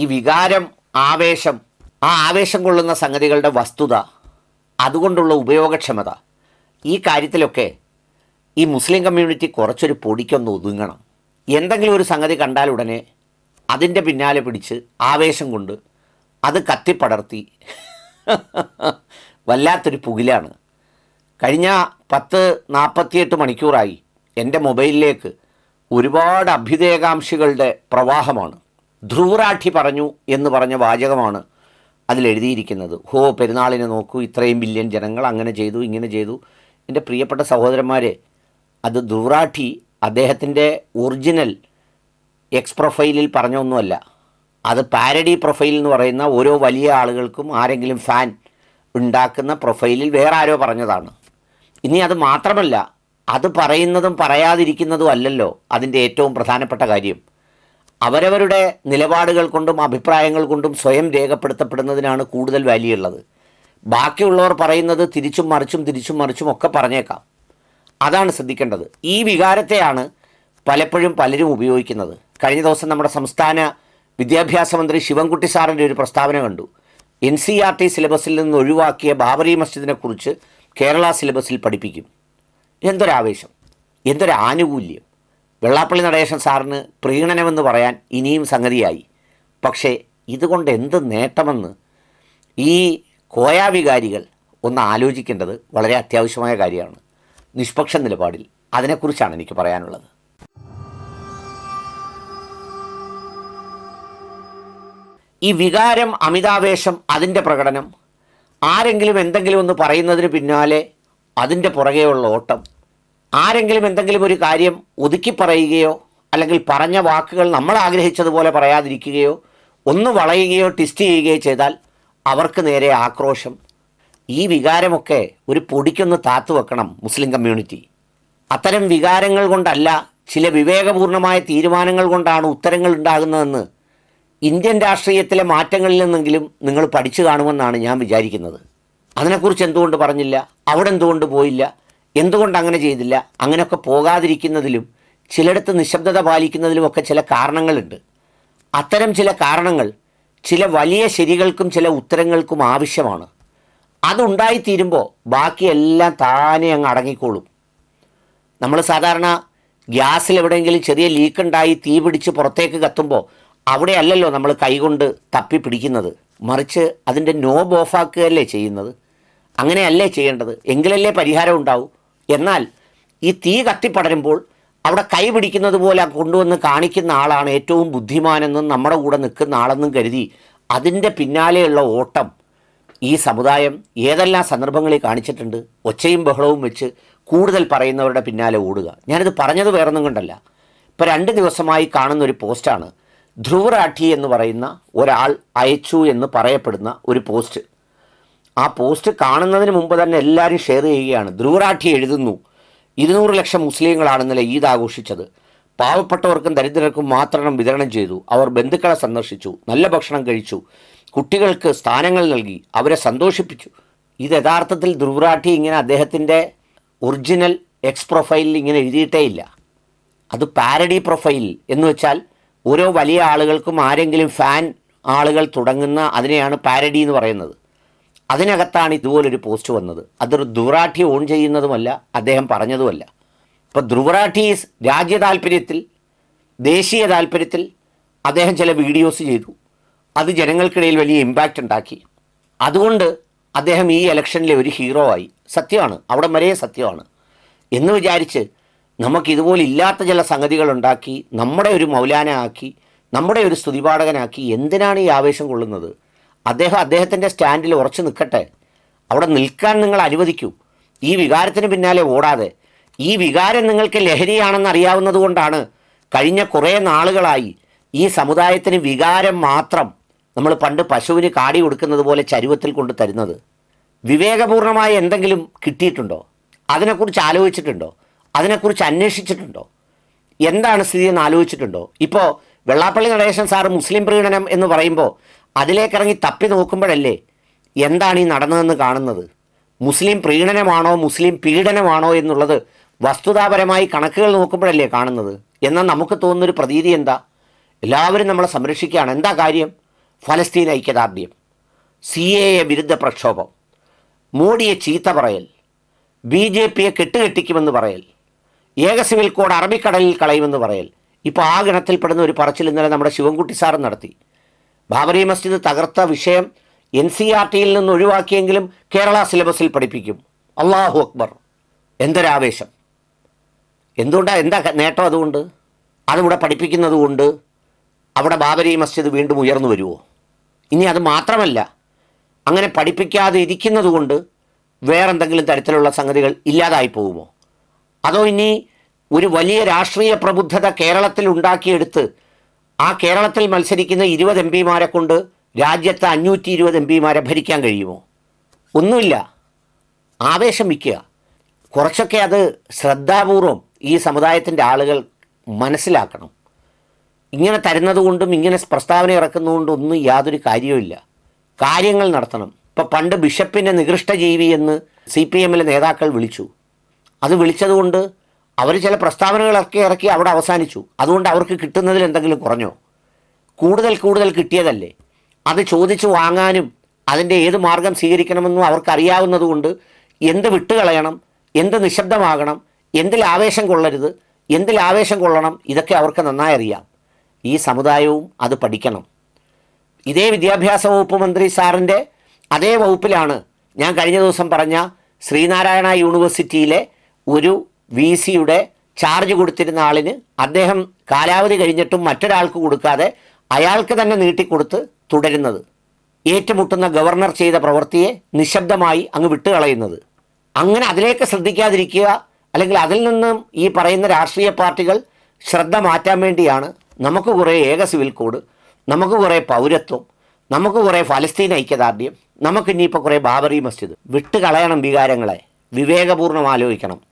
ഈ വികാരം ആവേശം ആ ആവേശം കൊള്ളുന്ന സംഗതികളുടെ വസ്തുത അതുകൊണ്ടുള്ള ഉപയോഗക്ഷമത ഈ കാര്യത്തിലൊക്കെ ഈ മുസ്ലിം കമ്മ്യൂണിറ്റി കുറച്ചൊരു പൊടിക്കൊന്ന് ഒതുങ്ങണം. എന്തെങ്കിലും ഒരു സംഗതി കണ്ടാൽ ഉടനെ അതിന്റെ പിന്നാലെ പിടിച്ച് ആവേശം കൊണ്ട് അത് കത്തിപ്പടർത്തി വല്ലാത്തൊരു പുകിലാണ്. കഴിഞ്ഞ പത്ത് നാൽപ്പത്തിയെട്ട് മണിക്കൂറായി എന്റെ മൊബൈലിലേക്ക് ഒരുപാട് അഭ്യുദയകാംക്ഷികളുടെ പ്രവാഹമാണ്. ധ്രുവറാഠി പറഞ്ഞു എന്ന് പറഞ്ഞ വാചകമാണ് അതിലെഴുതിയിരിക്കുന്നത്. ഹോ പെരുന്നാളിനെ നോക്കൂ ഇത്രയും ബില്യൺ ജനങ്ങൾ അങ്ങനെ ചെയ്തു ഇങ്ങനെ ചെയ്തു. എന്റെ പ്രിയപ്പെട്ട സഹോദരന്മാരെ അത് ധ്രുവറാഠി അദ്ദേഹത്തിന്റെ ഒറിജിനൽ എക്സ് പ്രൊഫൈലിൽ പറഞ്ഞൊന്നുമല്ല അത് പാരഡി പ്രൊഫൈൽ എന്ന് പറയുന്ന ഓരോ വലിയ ആളുകൾക്കും ആരെങ്കിലും ഫാൻ ഉണ്ടാക്കുന്ന പ്രൊഫൈലിൽ വേറെ ആരോ പറഞ്ഞതാണ്. ഇനി അത് മാത്രമല്ല അത് പറയുന്നതും പറയാതിരിക്കുന്നതും അല്ലല്ലോ അതിന്റെ ഏറ്റവും പ്രധാനപ്പെട്ട കാര്യം. അവരവരുടെ നിലപാടുകൾ കൊണ്ടും അഭിപ്രായങ്ങൾ കൊണ്ടും സ്വയം രേഖപ്പെടുത്തപ്പെടുന്നതിനാണ് കൂടുതൽ വാല്യൂ ഉള്ളത് ബാക്കിയുള്ളവർ പറയുന്നത് തിരിച്ചും മറിച്ചും തിരിച്ചും മറിച്ചും ഒക്കെ പറഞ്ഞേക്കാം. അതാണ് ശ്രദ്ധിക്കേണ്ടത്. ഈ വികാരത്തെയാണ് പലപ്പോഴും പലരും ഉപയോഗിക്കുന്നത്. കഴിഞ്ഞ ദിവസം നമ്മുടെ സംസ്ഥാന വിദ്യാഭ്യാസ മന്ത്രി ശിവൻകുട്ടി സാറിന്റെ ഒരു പ്രസ്താവന കണ്ടു. എൻ സി ആർ ടി സിലബസിൽ നിന്ന് ഒഴിവാക്കിയ ബാബറി മസ്ജിദിനെക്കുറിച്ച് കേരള സിലബസിൽ പഠിപ്പിക്കും. എന്തൊരാവേശം. എന്തൊരു ആനുകൂല്യം വെള്ളാപ്പള്ളി നടേശൻ സാറിന് പ്രീണനമെന്ന് പറയാൻ ഇനിയും സംഗതിയായി. പക്ഷേ ഇതുകൊണ്ട് എന്ത് നേട്ടമെന്ന് ഈ കോയാവികാരികൾ ഒന്ന് ആലോചിക്കേണ്ടത് വളരെ അത്യാവശ്യമായ കാര്യമാണ്. നിഷ്പക്ഷ നിലപാടിൽ അതിനെക്കുറിച്ചാണ് എനിക്ക് പറയാനുള്ളത്. ഈ വികാരം അമിതാവേശം അതിന്റെ പ്രകടനം ആരെങ്കിലും എന്തെങ്കിലും ഒന്ന് പറയുന്നതിന് പിന്നാലെ അതിന്റെ പുറകെയുള്ള ഓട്ടം ആരെങ്കിലും എന്തെങ്കിലും ഒരു കാര്യം ഒതുക്കി പറയുകയോ അല്ലെങ്കിൽ പറഞ്ഞ വാക്കുകൾ നമ്മൾ ആഗ്രഹിച്ചതുപോലെ പറയാതിരിക്കുകയോ ഒന്ന് വളയുകയോ ടിസ്റ്റ് ചെയ്യുകയോ ചെയ്താൽ അവർക്ക് നേരെ ആക്രോശം. ഈ വികാരമൊക്കെ ഒരു പൊടിക്കൊന്ന് താത്തു വെക്കണം മുസ്ലിം കമ്മ്യൂണിറ്റി അത്തരം വികാരങ്ങൾ കൊണ്ടല്ല ചില വിവേകപൂർണമായ തീരുമാനങ്ങൾ കൊണ്ടാണ് ഉത്തരങ്ങൾ ഉണ്ടാകുന്നതെന്ന് ഇന്ത്യൻ രാഷ്ട്രീയത്തിലെ മാറ്റങ്ങളിൽ നിന്നെങ്കിലും നിങ്ങൾ പഠിച്ചു കാണുമെന്നാണ് ഞാൻ വിചാരിക്കുന്നത്. അതിനെക്കുറിച്ച് എന്തുകൊണ്ട് പറഞ്ഞില്ല? അവിടെ എന്തുകൊണ്ട് പോയില്ല? എന്തുകൊണ്ട് അങ്ങനെ ചെയ്തില്ല? അങ്ങനെയൊക്കെ പോകാതിരിക്കുന്നതിലും ചിലയിടത്ത് നിശബ്ദത പാലിക്കുന്നതിലുമൊക്കെ ചില കാരണങ്ങളുണ്ട്. അത്തരം ചില കാരണങ്ങൾ ചില വലിയ ശരികൾക്കും ചില ഉത്തരങ്ങൾക്കും ആവശ്യമാണ്. അതുണ്ടായിത്തീരുമ്പോൾ ബാക്കിയെല്ലാം താനെ അങ്ങ് അടങ്ങിക്കോളും. നമ്മൾ സാധാരണ ഗ്യാസിൽ എവിടെയെങ്കിലും ചെറിയ ലീക്ക് ഉണ്ടായി തീ പിടിച്ച് പുറത്തേക്ക് കത്തുമ്പോൾ അവിടെയല്ലല്ലോ നമ്മൾ കൈകൊണ്ട് തപ്പി പിടിക്കുന്നത്. മറിച്ച് അതിന്റെ നോബ് ഓഫാക്കുകയല്ലേ ചെയ്യുന്നത്? അങ്ങനെയല്ലേ ചെയ്യേണ്ടത്? എങ്കിലല്ലേ പരിഹാരം ഉണ്ടാവൂ? എന്നാൽ ഈ തീ കത്തിപ്പടരുമ്പോൾ അവിടെ കൈ പിടിക്കുന്നത് പോലെ കൊണ്ടുവന്ന് കാണിക്കുന്ന ആളാണ് ഏറ്റവും ബുദ്ധിമാനെന്നും നമ്മുടെ കൂടെ നിൽക്കുന്ന ആളെന്നും കരുതി അതിന്റെ പിന്നാലെയുള്ള ഓട്ടം ഈ സമുദായം ഏതെല്ലാം സന്ദർഭങ്ങളിൽ കാണിച്ചിട്ടുണ്ട് ഒച്ചയും ബഹളവും വെച്ച് കൂടുതൽ പറയുന്നവരുടെ പിന്നാലെ ഓടുക. ഞാനിത് പറഞ്ഞത് വേറൊന്നും കൊണ്ടല്ല. ഇപ്പോൾ രണ്ട് ദിവസമായി കാണുന്ന ഒരു പോസ്റ്റാണ്. ധ്രുവ് റാഠി എന്ന് പറയുന്ന ഒരാൾ അയച്ചു എന്ന് പറയപ്പെടുന്ന ഒരു പോസ്റ്റ്. ആ പോസ്റ്റ് കാണുന്നതിന് മുമ്പ് തന്നെ എല്ലാവരും ഷെയർ ചെയ്യുകയാണ്. ധ്രുവറാഠി എഴുതുന്നു ഇരുന്നൂറ് ലക്ഷം മുസ്ലിങ്ങളാണ് ഇന്നലെ ഈദ് ആഘോഷിച്ചത്. പാവപ്പെട്ടവർക്കും ദരിദ്രർക്കും മാത്രം വിതരണം ചെയ്തു. അവർ ബന്ധുക്കളെ സന്ദർശിച്ചു നല്ല ഭക്ഷണം കഴിച്ചു കുട്ടികൾക്ക് സ്ഥാനങ്ങൾ നൽകി അവരെ സന്തോഷിപ്പിച്ചു. ഇത് യഥാർത്ഥത്തിൽ ധ്രുവറാഠി ഇങ്ങനെ അദ്ദേഹത്തിന്റെ ഒറിജിനൽ എക്സ് പ്രൊഫൈലിൽ ഇങ്ങനെ എഴുതിയിട്ടേ ഇല്ല. അത് പാരഡി പ്രൊഫൈൽ എന്ന് വെച്ചാൽ ഓരോ വലിയ ആളുകൾക്കും ആരെങ്കിലും ഫാൻ ആളുകൾ തുടങ്ങുന്ന അതിനെയാണ് പാരഡി എന്ന് പറയുന്നത്. അതിനകത്താണ് ഇതുപോലൊരു പോസ്റ്റ് വന്നത്. അതൊരു ധ്രുവറാഠി ഓൺ ചെയ്യുന്നതുമല്ല അദ്ദേഹം പറഞ്ഞതുമല്ല. ഇപ്പോൾ ധ്രുവറാഠീസ് രാജ്യ താല്പര്യത്തിൽ ദേശീയ താല്പര്യത്തിൽ അദ്ദേഹം ചില വീഡിയോസ് ചെയ്തു. അത് ജനങ്ങൾക്കിടയിൽ വലിയ ഇമ്പാക്റ്റ് ഉണ്ടാക്കി. അതുകൊണ്ട് അദ്ദേഹം ഈ ഇലക്ഷനിലെ ഒരു ഹീറോ ആയി. സത്യമാണ്. അവിടെ വരെ സത്യമാണ്. എന്ന് വിചാരിച്ച് നമുക്ക് ഇതുപോലില്ലാത്ത ചില സംഗതികൾ ഉണ്ടാക്കി നമ്മുടെ ഒരു മൗലാന ആക്കി നമ്മുടെ ഒരു സ്തുതിപാഠകനാക്കി എന്തിനാണ് ഈ ആവേശം കൊള്ളുന്നത്? അദ്ദേഹം അദ്ദേഹത്തിന്റെ സ്റ്റാൻഡിൽ ഉറച്ചു നിൽക്കട്ടെ. അവിടെ നിൽക്കാൻ നിങ്ങൾ അനുവദിക്കൂ. ഈ വികാരത്തിന് പിന്നാലെ ഓടാതെ. ഈ വികാരം നിങ്ങൾക്ക് ലഹരിയാണെന്ന് അറിയാവുന്നതുകൊണ്ടാണ് കഴിഞ്ഞ കുറേ നാളുകളായി ഈ സമുദായത്തിന് വികാരം മാത്രം നമ്മൾ പണ്ട് പശുവിന് കാടി കൊടുക്കുന്നത് പോലെ ചരുവത്തിൽ കൊണ്ട് തരുന്നത്. വിവേകപൂർണമായ എന്തെങ്കിലും കിട്ടിയിട്ടുണ്ടോ? അതിനെക്കുറിച്ച് ആലോചിച്ചിട്ടുണ്ടോ? അതിനെക്കുറിച്ച് അന്വേഷിച്ചിട്ടുണ്ടോ? എന്താണ് സ്ഥിതി എന്ന് ആലോചിച്ചിട്ടുണ്ടോ? ഇപ്പോൾ വെള്ളാപ്പള്ളി നടേശൻ സാറ് മുസ്ലിം പ്രീണനം എന്ന് പറയുമ്പോൾ അതിലേക്കിറങ്ങി തപ്പി നോക്കുമ്പോഴല്ലേ എന്താണ് ഈ നടന്നതെന്ന് കാണുന്നത്? മുസ്ലിം പ്രീണനമാണോ മുസ്ലിം പീഡനമാണോ എന്നുള്ളത് വസ്തുതാപരമായി കണക്കുകൾ നോക്കുമ്പോഴല്ലേ കാണുന്നത്? എന്നാൽ നമുക്ക് തോന്നുന്നൊരു പ്രതീതി എന്താ? എല്ലാവരും നമ്മളെ സംരക്ഷിക്കുകയാണ്. എന്താ കാര്യം? ഫലസ്തീൻ ഐക്യദാർഢ്യം. സി എ എ വിരുദ്ധ പ്രക്ഷോഭം. മോഡിയെ ചീത്ത പറയൽ. ബി ജെ പിയെ കെട്ടുകെട്ടിക്കുമെന്ന് പറയൽ. ഏക സിവിൽ കോഡ് അറബിക്കടലിൽ കളയുമെന്ന് പറയൽ. ഇപ്പോൾ ആ ഗണത്തിൽപ്പെടുന്ന ഒരു പറച്ചിൽ ഇന്നലെ നമ്മുടെ ശിവൻകുട്ടി സാറും നടത്തി. ബാബറി മസ്ജിദ് തകർത്ത വിഷയം എൻ സി ആർ ടിയിൽ നിന്ന് ഒഴിവാക്കിയെങ്കിലും കേരള സിലബസിൽ പഠിപ്പിക്കും. അള്ളാഹു അക്ബർ. എന്തൊരാവേശം. എന്തുകൊണ്ടാണ് എന്താ നേട്ടം അതുകൊണ്ട്? അതിവിടെ പഠിപ്പിക്കുന്നത് കൊണ്ട് അവിടെ ബാബരി മസ്ജിദ് വീണ്ടും ഉയർന്നു വരുമോ ഇനി അത് മാത്രമല്ല അങ്ങനെ പഠിപ്പിക്കാതെ ഇരിക്കുന്നത് കൊണ്ട് വേറെന്തെങ്കിലും തരത്തിലുള്ള സംഗതികൾ ഇല്ലാതായി പോകുമോ? അതോ ഇനി ഒരു വലിയ രാഷ്ട്രീയ പ്രബുദ്ധത കേരളത്തിൽ ഉണ്ടാക്കിയെടുത്ത് ആ കേരളത്തിൽ മത്സരിക്കുന്ന ഇരുപത് എം പിമാരെ കൊണ്ട് രാജ്യത്തെ അഞ്ഞൂറ്റി ഇരുപത് എം പിമാരെ ഭരിക്കാൻ കഴിയുമോ? ഒന്നുമില്ല. ആവേശം വയ്ക്കുക കുറച്ചൊക്കെ അത് ശ്രദ്ധാപൂർവം ഈ സമുദായത്തിന്റെ ആളുകൾ മനസ്സിലാക്കണം. ഇങ്ങനെ തരുന്നത് കൊണ്ടും ഇങ്ങനെ പ്രസ്താവന ഇറക്കുന്നതുകൊണ്ടും ഒന്നും യാതൊരു കാര്യവുമില്ല. കാര്യങ്ങൾ നടത്തണം. ഇപ്പം പണ്ട് ബിഷപ്പിനെ നികൃഷ്ട ജീവി എന്ന് സി പി എമ്മിലെ നേതാക്കൾ വിളിച്ചു. അത് വിളിച്ചതുകൊണ്ട് അവർ ചില പ്രസ്താവനകളൊക്കെ ഇറക്കി അവിടെ അവസാനിച്ചു. അതുകൊണ്ട് അവർക്ക് കിട്ടുന്നതിൽ എന്തെങ്കിലും കുറഞ്ഞോ? കൂടുതൽ കൂടുതൽ കിട്ടിയതല്ലേ? അത് ചോദിച്ചു വാങ്ങാനും അതിന്റെ ഏത് മാർഗം സ്വീകരിക്കണമെന്നും അവർക്കറിയാവുന്നതുകൊണ്ട് എന്ത് വിട്ടുകളയണം എന്ത് നിശബ്ദമാകണം എന്തിൽ ആവേശം കൊള്ളരുത് എന്തിൽ ആവേശം കൊള്ളണം ഇതൊക്കെ അവർക്ക് നന്നായി അറിയാം. ഈ സമുദായവും അത് പഠിക്കണം. ഇതേ വിദ്യാഭ്യാസ വകുപ്പ് മന്ത്രി സാറിന്റെ അതേ വകുപ്പിലാണ് ഞാൻ കഴിഞ്ഞ ദിവസം പറഞ്ഞ ശ്രീനാരായണ യൂണിവേഴ്സിറ്റിയിലെ ഒരു വി സിയുടെ ചാർജ് കൊടുത്തിരുന്ന ആളിന് അദ്ദേഹം കാലാവധി കഴിഞ്ഞിട്ടും മറ്റൊരാൾക്ക് കൊടുക്കാതെ അയാൾക്ക് തന്നെ നീട്ടിക്കൊടുത്ത് തുടരുന്നത്. ഏറ്റുമുട്ടുന്ന ഗവർണർ ചെയ്ത പ്രവൃത്തിയെ നിശബ്ദമായി അങ്ങ് വിട്ടുകളയുന്നത്. അങ്ങനെ അതിലേക്ക് ശ്രദ്ധിക്കാതിരിക്കുക അല്ലെങ്കിൽ അതിൽ നിന്നും ഈ പറയുന്ന രാഷ്ട്രീയ പാർട്ടികൾ ശ്രദ്ധ മാറ്റാൻ വേണ്ടിയാണ് നമുക്ക് കുറേ ഏക സിവിൽ കോഡ് നമുക്ക് കുറേ പൗരത്വം നമുക്ക് കുറേ ഫലസ്തീൻ ഐക്യദാർഢ്യം നമുക്ക് ഇനിയിപ്പോൾ കുറേ ബാബറി മസ്ജിദ്. വിട്ടുകളയണം വികാരങ്ങളെ. വിവേകപൂർണം ആലോചിക്കണം.